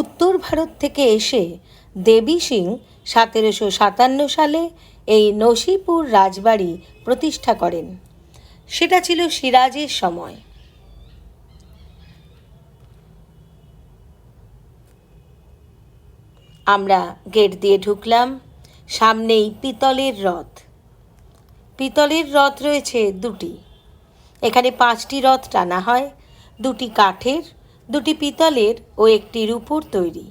উত্তর ভারত থেকে এসে দেবী সিং সতেরোশো সাতান্ন সালে এই নসিপুর রাজবাড়ি প্রতিষ্ঠা করেন। সেটা ছিল সিরাজের সময়। আমরা গেট দিয়ে ঢুকলাম, সামনেই পিতলের রথ। পিতলের রথ রয়েছে দুটি। এখানে পাঁচটি রথ টানা হয়, দুটি কাঠের দুটি পিতলের ও একটি রূপোর তৈরি।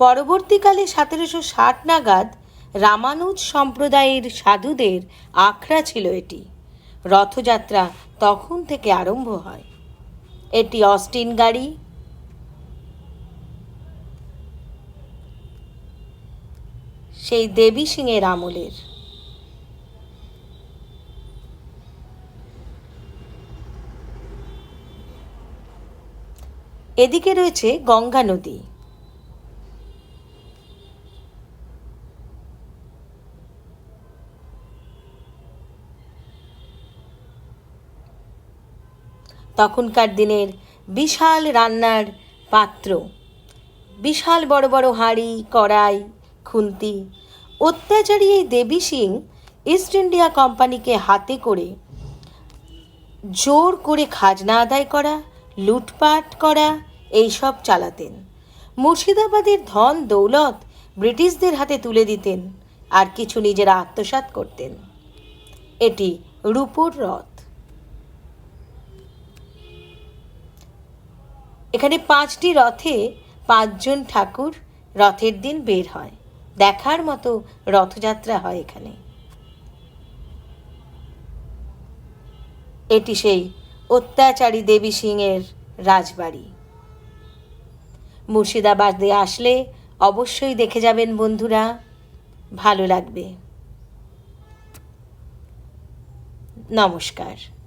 পরবর্তীকালে সতেরোশো ষাট নাগাদ রামানুজ সম্প্রদায়ের সাধুদের আখড়া ছিল এটি। রথযাত্রা তখন থেকে আরম্ভ হয়। এটি অস্টিন গাড়ি। সেই দেবী সিংয়ের আমলের। এদিকে রয়েছে গঙ্গা নদী। তখনকার দিনের বিশাল রান্নার পাত্র। বিশাল বড় বড় হাঁড়ি, কড়াই, খুন্তি। অত্যাচারী এই দেবী সিং ইস্ট ইন্ডিয়া কোম্পানিকে হাতে করে জোর করে খাজনা আদায় করা লুটপাট করা, এইসব চালাতেন। মুর্শিদাবাদের ধন দৌলত ব্রিটিশদের হাতে তুলে দিতেন আর কিছু নিজেরা আত্মসাৎ করতেন। এটি রূপোর রথ। এখানে পাঁচটি রথে পাঁচজন ঠাকুর রথের দিন বের হয়। দেখার মতো রথযাত্রা হয় এখানে। এটি সেই অত্যাচারী দেবী সিংয়ের রাজবাড়ি। মুর্শিদাবাদে আসলে অবশ্যই দেখে যাবেন বন্ধুরা ভালো লাগবে। নমস্কার।